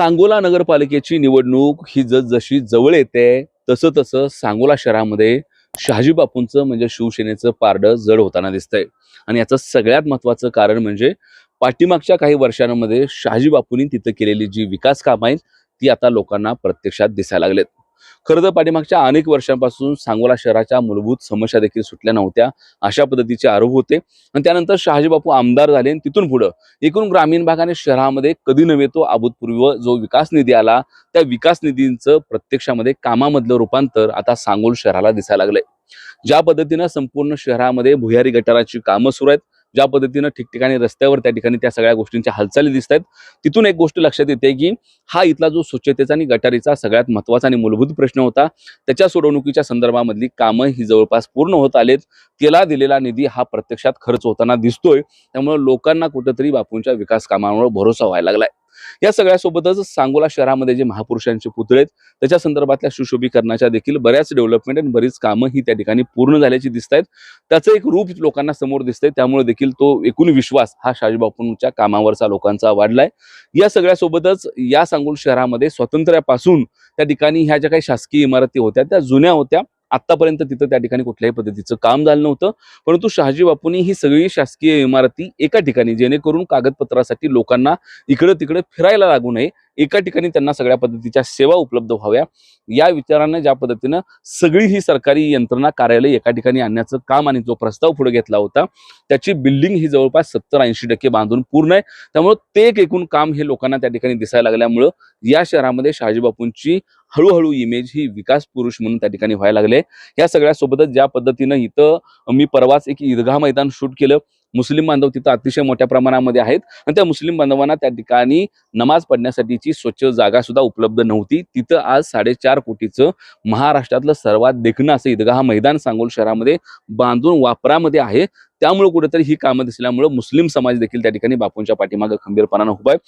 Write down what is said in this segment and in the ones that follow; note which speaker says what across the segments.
Speaker 1: सांगोला नगरपालिकेची निवडणूक ही जसजशी जवळ येते तसं तसं सांगोला शहरामध्ये शहाजी बापूंचं म्हणजे शिवसेनेचं पारडं जड होताना दिसतंय. आणि याचं सगळ्यात महत्वाचं कारण म्हणजे पाठीमागच्या काही वर्षांमध्ये शहाजी बापूंनी तिथं केलेली जी विकास कामं आहेत ती आता लोकांना प्रत्यक्षात दिसायला लागलेत. खरं तर पाठीमागच्या अनेक वर्षांपासून सांगोला शहराच्या मूलभूत समस्या देखील सुटल्या नव्हत्या अशा पद्धतीचे आरोप होते. आणि त्यानंतर शहाजी बापू आमदार झाले आणि तिथून पुढं एकूण ग्रामीण भागाने शहरामध्ये कधी नव्हे तो अभूतपूर्व जो विकास निधी आला त्या विकास निधींचं प्रत्यक्षामध्ये कामामधलं रूपांतर आता सांगोल शहराला दिसायला लागलंय. ज्या पद्धतीनं संपूर्ण शहरामध्ये भुयारी गटाराची कामं सुरू आहेत ज्या पद्धतीनं ठिकठिकाणी रस्त्यावर त्या ठिकाणी त्या सगळ्या गोष्टींच्या हालचाली दिसत आहेत तिथून एक गोष्ट लक्षात येते की हा इथला जो स्वच्छतेचा आणि गटारीचा सगळ्यात महत्त्वाचा आणि मूलभूत प्रश्न होता त्याच्या सोडवणुकीच्या संदर्भामधली कामं ही जवळपास पूर्ण होत आलेत. त्याला दिलेला निधी हा प्रत्यक्षात खर्च होताना दिसतोय त्यामुळे लोकांना कुठंतरी बापूंच्या विकास कामांवर भरोसा व्हायला लागलाय. या सगळ्यासोबतच सांगोला शहरामध्ये जे महापुरुषांचे पुतळे आहेत त्याच्या संदर्भातल्या सुशोभीकरणाच्या देखील बऱ्याच डेव्हलपमेंट आणि बरीच कामं ही त्या ठिकाणी पूर्ण झाल्याची दिसत आहेत त्याचं एक रूप लोकांना समोर दिसतंय. त्यामुळे देखील तो एकूण विश्वास हा शाजीबापूंच्या कामावरचा लोकांचा वाढलाय. या सगळ्यासोबतच या सांगोल शहरामध्ये स्वातंत्र्यापासून त्या ठिकाणी ह्या ज्या काही शासकीय इमारती होत्या त्या जुन्या होत्या. आतापर्यंत तिथं त्या ठिकाणी कुठल्याही पद्धतीचं काम झालं नव्हतं. परंतु शहाजी बापूंनी ही सगळी शासकीय इमारती एका ठिकाणी जेणेकरून कागदपत्रासाठी लोकांना इकडं तिकडे फिरायला लागू नये. एका ठिकाणी त्यांना सगळ्या पद्धतीच्या सेवा उपलब्ध व्हाव्या. या विचारानं ज्या पद्धतीनं सगळी ही सरकारी यंत्रणा कार्यालय एका ठिकाणी आणण्याचं काम आणि जो प्रस्ताव पुढे घेतला होता त्याची बिल्डिंग ही जवळपास सत्तर ऐंशी टक्के बांधून पूर्ण आहे. त्यामुळं ते एक एकूण काम हे लोकांना त्या ठिकाणी दिसायला लागल्यामुळं या शहरामध्ये शहाजी बापूंची हळूहळू इमेज ही विकास पुरुष म्हणून त्या ठिकाणी व्हायला लागले. या सगळ्या सोबतच ज्या पद्धतीनं इथं मी परवाच एक ईदगाह मैदान शूट केलं मुस्लिम बांधव तिथं अतिशय मोठ्या प्रमाणामध्ये आहेत. आणि त्या मुस्लिम बांधवांना त्या ठिकाणी नमाज पडण्यासाठीची स्वच्छ जागा सुद्धा उपलब्ध नव्हती. तिथं आज साडेचार कोटीचं महाराष्ट्रातलं सर्वात देखणं असं ईदगाह मैदान सांगोल शहरामध्ये बांधून वापरामध्ये आहे. त्यामुळे कुठेतरी ही कामं दिसल्यामुळं मुस्लिम समाज देखील त्या ठिकाणी बापूंच्या पाठीमागं खंबीरपणानं उभा आहे.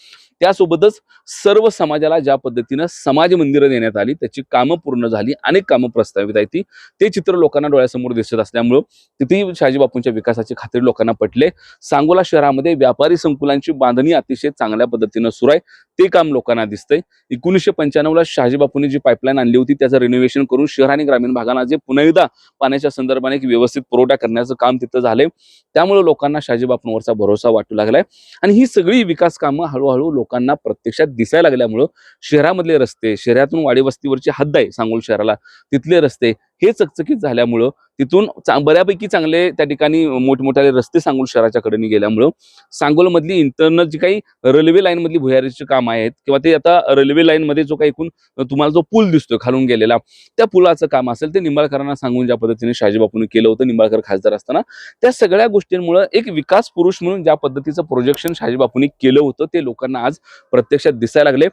Speaker 1: त्यासोबतच सर्व समाजाला ज्या पद्धतीनं समाज मंदिरं देण्यात आली त्याची कामं पूर्ण झाली अनेक कामं प्रस्तावित आहेत ती. ते चित्र लोकांना डोळ्यासमोर दिसत असल्यामुळं तिथेही शहाजी बापूंच्या विकासाची खात्री लोकांना पटले. सांगोला शहरामध्ये व्यापारी संकुलांची बांधणी अतिशय चांगल्या पद्धतीनं सुरू आहे. ते काम लोकांना दिसतंय. एकोणीसशे पंच्याण्णवला शहाजी बापूंनी जी पाईपलाईन आणली होती त्याचं रिनोव्हेशन करून शहर आणि ग्रामीण भागांना जे पुन्हा एकदा पाण्याच्या संदर्भाने एक व्यवस्थित पुरवठा करण्याचं काम तिथं झालंय. त्यामुळे लोकांना शहाजी बापूंवरचा भरोसा वाटू लागलाय. आणि ही सगळी विकास कामं हळूहळू लोक लोकांना प्रत्यक्षात दिसायला लागल्यामुळं शहरामधले रस्ते शहरातून वाडी वस्तीवरची हद्द आहे सांगोल शहराला तिथले रस्ते हे चकचकीत झाल्यामुळं तिथून चा- बऱ्यापैकी चांगले त्या ठिकाणी मोठमोठ्याले रस्ते सांगोल शहराच्या कडेने गेल्यामुळं सांगोलमधली इंटरनल जी काही रेल्वे लाईन मधली भुयारीची काम आहेत किंवा ते आता रेल्वे लाईन मध्ये जो काही एकूण तुम्हाला जो पूल दिसतोय खालून गेलेला त्या पुलाचं काम असेल ते निंबाळकरांना सांगून ज्या पद्धतीने शहाजी केलं होतं निंबाळकर खासदार असताना त्या सगळ्या गोष्टींमुळे एक विकास पुरुष म्हणून ज्या पद्धतीचं प्रोजेक्शन शाजीबापूंनी केलं होतं ते लोकांना आज प्रत्यक्षात दिसायला लागले.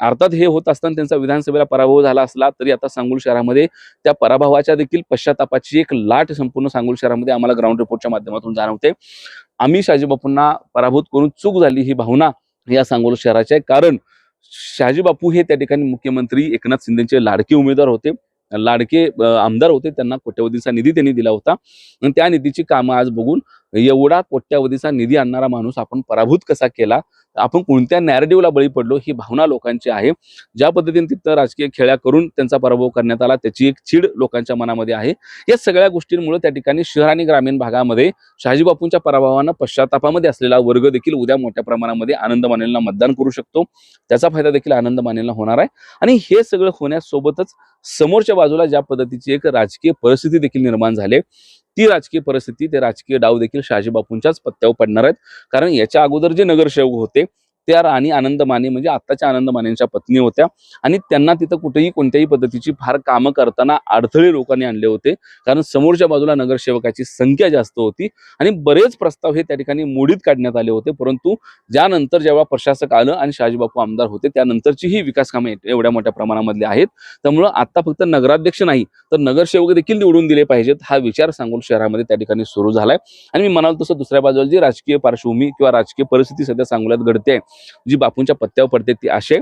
Speaker 1: अर्थात हे होत असताना त्यांचा विधानसभेला पराभव झाला असला तरी आता सांगोल शहरामध्ये त्या पराभवाच्या देखील पश्चातापाची एक लाट संपूर्ण सांगोल शहरामध्ये आम्हाला ग्राउंड रिपोर्टच्या माध्यमातून जाणवते. आम्ही शाजीबापूंना पराभूत करून चूक झाली ही भावना या सांगोल शहराची आहे. कारण शहाजी बापू हे त्या ठिकाणी मुख्यमंत्री एकनाथ शिंदेचे लाडके उमेदवार होते. लाडके आमदार होते. त्यांना कोट्यवधीचा निधी त्यांनी दिला होता. आणि त्या निधीची कामं आज बघून एवढा कोट्यावधीचा निधी आणणारा माणूस आपण पराभूत कसा केला? आपण कोणत्या नॅरेटिव्हला बळी पडलो? ही भावना लोकांची आहे. ज्या पद्धतीने तिथं राजकीय खेळ्या करून त्यांचा पराभव करण्यात आला त्याची एक चीड लोकांच्या मनामध्ये आहे. या सगळ्या गोष्टींमुळे त्या ठिकाणी शहर आणि ग्रामीण भागामध्ये शहाजी बापूंच्या पराभवानं पश्चातापामध्ये असलेला वर्ग देखील उद्या मोठ्या प्रमाणामध्ये आनंद मानेला मतदान करू शकतो. त्याचा फायदा देखील आनंद मानेला होणार आहे. आणि हे सगळं होण्यासोबतच समोरच्या बाजूला ज्या पद्धतीची एक राजकीय परिस्थिती देखील निर्माण झाली ती राजकीय परिस्थिती ते राजकीय डाव देखील शहाजी बापूंच्याच पत्त्यावर पडणार आहेत. कारण याच्या अगोदर जे नगरसेवक होते त्या राणी आनंद माने म्हणजे आत्ताच्या आनंद मानेंच्या पत्नी होत्या. आणि त्यांना तिथं कुठेही कोणत्याही पद्धतीची फार कामं करताना अडथळे लोकांनी आणले होते. कारण समोरच्या बाजूला नगरसेवकाची संख्या जास्त होती. आणि बरेच प्रस्ताव हे त्या ठिकाणी मोडीत काढण्यात आले होते. परंतु ज्यानंतर जेव्हा प्रशासक आलं आणि शहाजीबापू आमदार होते त्यानंतरची ही विकास कामे एवढ्या मोठ्या प्रमाणामधली आहेत. त्यामुळं आता फक्त नगराध्यक्ष नाही तर नगरसेवक देखील निवडून दिले पाहिजेत हा विचार सांगोल शहरामध्ये त्या ठिकाणी सुरू झालाय. आणि मी म्हणाल तसं दुसऱ्या बाजूला जी राजकीय पार्श्वभूमी किंवा राजकीय परिस्थिती सध्या सांगोल्यात घडते जी बापूंच्या पत्त्यावर पडते ती असे.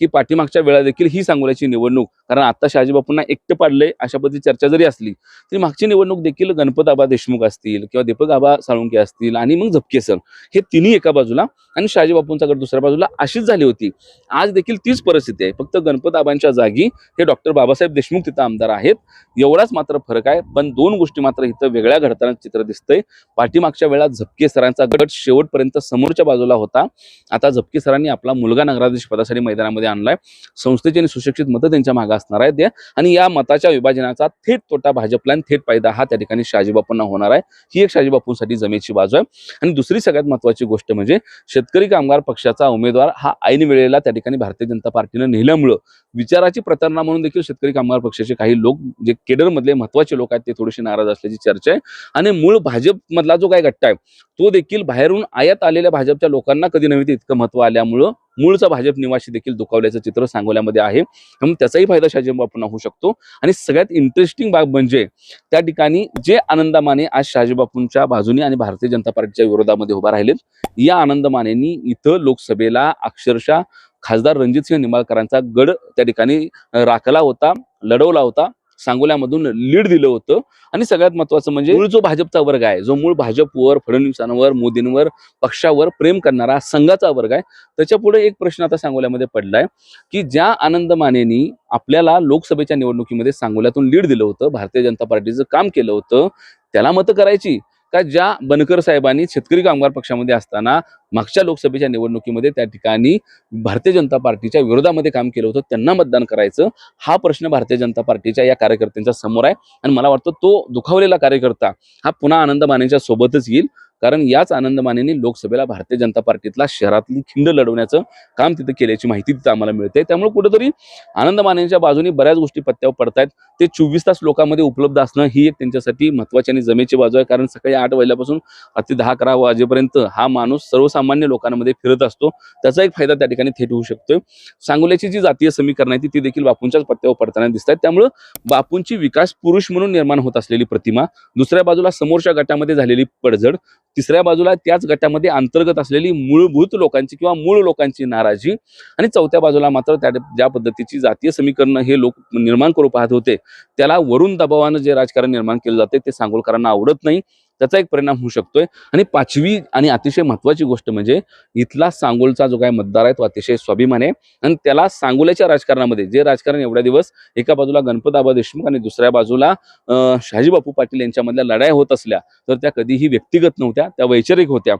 Speaker 1: की पाठीमागच्या वेळा देखील ही सांगोल्याची निवडणूक कारण आता शहाजीबापूंना एकटं पाडलंय अशा पद्धती चर्चा जरी असली तरी मागची निवडणूक देखील गणपत आबा देशमुख असतील किंवा दीपक आबा साळुंके असतील आणि मग झपके सर हे तिन्ही एका बाजूला आणि शहाजीबापूंचा गट दुसऱ्या बाजूला अशीच झाली होती. आज देखील तीच परिस्थिती आहे. फक्त गणपत आबांच्या जागी हे डॉक्टर बाबासाहेब देशमुख तिथं आमदार आहेत. एवढाच मात्र फरक आहे पण दोन गोष्टी मात्र इथं वेगळ्या घडताना चित्र दिसतंय. पाठीमागच्या वेळा झपके सरांचा गट शेवटपर्यंत समोरच्या बाजूला होता. आता झपके सरांनी आपला मुलगा नगराधीश पदासाठी मैदानामध्ये आणलाय. संस्थेची आणि सुशिक्षित मतं त्यांच्या मागे असणार आहेत त्या आणि या मताच्या विभाजनाचा थेट तोटा भाजपला आणि थेट फायदा हा त्या ठिकाणी शहाजीबापूंना होणार आहे. ही एक शहाजीबापूंसाठी जमेची बाजू आहे. आणि दुसरी सगळ्यात महत्वाची गोष्ट म्हणजे शेतकरी कामगार पक्षाचा उमेदवार हा ऐन वेळेला त्या ठिकाणी भारतीय जनता पार्टीनं नेल्यामुळं विचाराची प्रतारणा म्हणून देखील शेतकरी कामगार पक्षाचे काही लोक जे केडरमधले महत्त्वाचे लोक आहेत ते थोडेसे नाराज असल्याची चर्चा आहे. आणि मूळ भाजपमधला जो काय गट्टा आहे तो देखील बाहेरून आयात आलेल्या भाजपच्या लोकांना कधी नव्हे इतकं महत्त्व आल्यामुळं मूळचा भाजप निवासी देखील दुखावल्याचं चित्र सांगोल्यामध्ये आहे. त्यामुळे त्याचाही फायदा शाहजी बापूंना होऊ शकतो. आणि सगळ्यात इंटरेस्टिंग बाब म्हणजे त्या ठिकाणी जे आनंद माने आज शहाजी बापूंच्या बाजूने आणि भारतीय जनता पार्टीच्या विरोधामध्ये उभा राहिलेत या आनंदमानेनी इथं लोकसभेला अक्षरशः खासदार रणजितसिंह निंबाळकरांचा गड त्या ठिकाणी राखला होता लढवला होता. सांगोल्यामधून लीड दिलं होतं. आणि सगळ्यात महत्वाचं म्हणजे मूळ जो भाजपचा वर्ग आहे जो मूळ भाजपवर फडणवीसांवर मोदींवर पक्षावर प्रेम करणारा संघाचा वर्ग आहे त्याच्या पुढे एक प्रश्न आता सांगोल्यामध्ये पडलाय की ज्या आनंद मानेनी आपल्याला लोकसभेच्या निवडणुकीमध्ये सांगोल्यातून लीड दिलं होतं भारतीय जनता पार्टीचं काम केलं होतं त्याला मतं करायची. का ज्या बनकर साहेबांनी शेतकरी कामगार पक्षामध्ये असताना मागच्या लोकसभेच्या निवडणुकीमध्ये त्या ठिकाणी भारतीय जनता पार्टीच्या विरोधामध्ये काम केलं होतं त्यांना मतदान करायचं हा प्रश्न भारतीय जनता पार्टीच्या या कार्यकर्त्यांच्या समोर आहे. आणि मला वाटतं तो दुखावलेला कार्यकर्ता हा पुन्हा आनंद मानेच्या सोबतच येईल. कारण याच आनंद मानेने लोकसभेला भारतीय जनता पार्टीतला शहरातली खिंड लढवण्याचं काम तिथं केल्याची माहिती तिथं आम्हाला मिळते. त्यामुळे कुठेतरी आनंद मानेच्या बाजूने बऱ्याच गोष्टी पत्त्यावर पडतायत. ते चोवीस तास लोकांमध्ये उपलब्ध असणं ही एक त्यांच्यासाठी महत्वाची आणि जमेची बाजू आहे. कारण सकाळी आठ वाजल्यापासून अति दहा अकरा वाजेपर्यंत हा माणूस सर्वसामान्य लोकांमध्ये फिरत असतो. त्याचा एक फायदा त्या ठिकाणी थेट होऊ शकतोय. सांगोल्याची जी जातीय समीकरण आहे ती- ती देखील बापूंच्याच पत्त्यावर पडताना दिसत आहेत त्यामुळं बापूंची विकास पुरुष म्हणून निर्माण होत असलेली प्रतिमा दुसऱ्या बाजूला समोरच्या गटामध्ये झालेली पडझड तिसऱ्या बाजूला त्याच गटामध्ये अंतर्गत असलेली मूलभूत लोकांची किंवा मूळ लोकांची नाराजी आणि चौथ्या बाजूला मात्र त्या ज्या पद्धतीची जातीय समीकरणं हे लोक निर्माण करू पाहत होते त्याला वरून दबावानं जे राजकारण निर्माण केलं जाते ते सांगोलकरांना आवडत नाही. त्याचा एक परिणाम होऊ शकतोय. आणि पाचवी आणि अतिशय महत्वाची गोष्ट म्हणजे इथला सांगोलचा जो काही मतदार आहे तो अतिशय स्वाभिमान आहे. आणि त्याला सांगोल्याच्या राजकारणामध्ये जे राजकारण एवढ्या दिवस एका बाजूला गणपतआबा देशमुख आणि दुसऱ्या बाजूला अं, शहाजी बापू पाटील यांच्यामधल्या लढाया होत असल्या तर त्या कधीही व्यक्तिगत नव्हत्या त्या वैचारिक होत्या.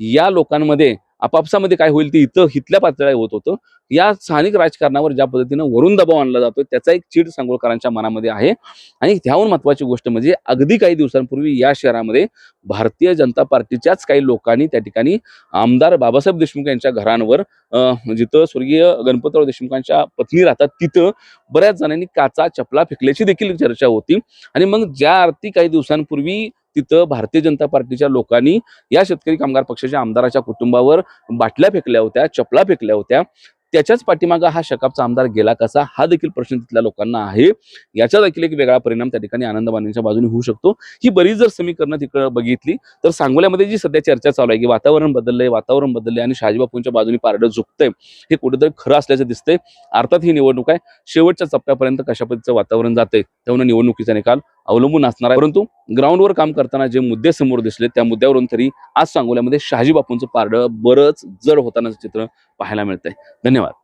Speaker 1: या लोकांमध्ये आपापसामध्ये काय होईल ते इथं हितल्या पातळ्या होत होतं. या स्थानिक राजकारणावर ज्या पद्धतीनं वरून दबाव आणला जातोय त्याचा एक चीड सांगोळकरांच्या मनामध्ये आहे. आणि त्याहून महत्वाची गोष्ट म्हणजे अगदी काही दिवसांपूर्वी या शहरामध्ये भारतीय जनता पार्टीच्याच काही लोकांनी त्या ठिकाणी आमदार बाबासाहेब देशमुख यांच्या घरांवर जिथं स्वर्गीय गणपतराव देशमुखांच्या पत्नी राहतात तिथं बऱ्याच जणांनी काचा चपला फेकल्याची देखील चर्चा होती. आणि मग ज्या आरती काही दिवसांपूर्वी तिथं भारतीय जनता पार्टीच्या लोकांनी या शेतकरी कामगार पक्षाच्या आमदाराच्या कुटुंबावर बाटल्या फेकल्या होत्या चपला फेकल्या होत्या. त्याच्याच पाठीमागा हा शकापचा आमदार गेला कसा? हा देखील प्रश्न तिथल्या लोकांना आहे. याचा देखील एक वेगळा परिणाम त्या ठिकाणी आनंद मानेच्या बाजूने होऊ शकतो. ही बरीच जर समीकरणं तिकडं बघितली तर सांगोल्यामध्ये जी सध्या चर्चा चालू आहे की वातावरण बदललंय वातावरण बदललंय आणि शहाजीबापूंच्या बाजूने पारडं झुकतंय हे कुठेतरी खरं असल्याचं दिसतंय. अर्थात ही निवडणूक आहे. शेवटच्या टप्प्यापर्यंत कशा पद्धतीचं वातावरण जाते त्यामुळे निवडणुकीचा निकाल अवलंबून असणार आहे. परंतु ग्राउंडवर काम करताना जे मुद्दे समोर दिसले त्या मुद्द्यावरून तरी आज सांगोल्यामध्ये शहाजी बापूंचं पारडं बरंच जड होतानाचं चित्र पाहायला मिळतंय. धन्यवाद.